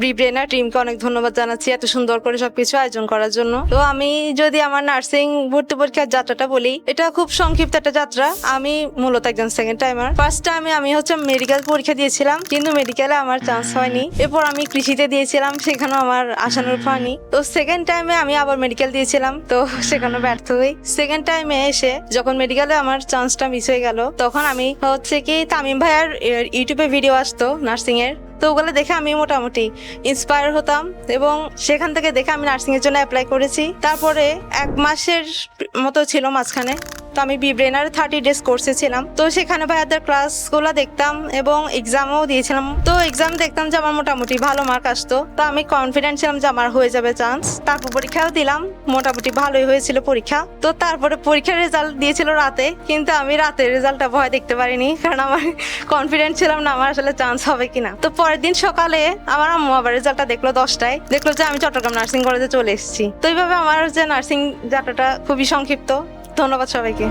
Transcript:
ব্রিব্রেনা টিমকে অনেক ধন্যবাদ জানাচ্ছি এত সুন্দর করে সবকিছু আয়োজন করার জন্য। তো আমি যদি আমার নার্সিং ভর্তি পরীক্ষার যাত্রাটা বলি, এটা খুব সংক্ষিপ্ত একটা যাত্রা। আমি মূলত একজন সেকেন্ড টাইমার ফার্স্ট টাইমে আমি হচ্ছে মেডিকেল পরীক্ষা দিয়েছিলাম, কিন্তু মেডিকেলে আমার চান্স হয়নি। এরপর আমি কৃষিতে দিয়েছিলাম, সেখানেও আমার আশানুর হয়নি। তো সেকেন্ড টাইমে আমি আবার মেডিকেল দিয়েছিলাম, তো সেখানে ব্যর্থ হই। সেকেন্ড টাইমে এসে যখন মেডিকেলে আমার চান্সটা মিস হয়ে গেল, তখন আমি হচ্ছে কি তামিম ভাইয়ার ইউটিউবে ভিডিও আসতো নার্সিং এর তো ওগুলো দেখে আমি মোটামুটি ইন্সপায়ার হতাম এবং সেখান থেকে দেখে আমি নার্সিংয়ের জন্য অ্যাপ্লাই করেছি। তারপরে এক মাসের মতো ছিল মাঝখানে। তো আমি বিব্রেনার থার্টি ডেজ কোর্সে ছিলাম। তো সেখানে ভাইয়াদের ক্লাসগুলো দেখতাম এবং এক্সামও দিয়েছিলাম। তো এক্সাম দেখতাম যে আমার মোটামুটি ভালো মার্ক আসতো। তো আমি কনফিডেন্ট ছিলাম যে আমার হয়ে যাবে চান্স তারপর পরীক্ষাও দিলাম। মোটামুটি ভালোই হয়েছিল পরীক্ষা। তো তারপরে পরীক্ষার রেজাল্ট দিয়েছিল রাতে। কিন্তু আমি রাতের রেজাল্টটা ভয় দেখতে পারিনি। কারণ আমার কনফিডেন্ট ছিলাম না আমার আসলে চান্স হবে কিনা। তো পরের দিন সকালে আমার আম্মু আবার রেজাল্টটা দেখল দশটায়। দেখল যে আমি চট্টগ্রাম নার্সিং কলেজে চলে এসেছি। তো এইভাবে আমার যে নার্সিং যাত্রাটা খুবই সংক্ষিপ্ত। ধন্যবাদ সবাইকে।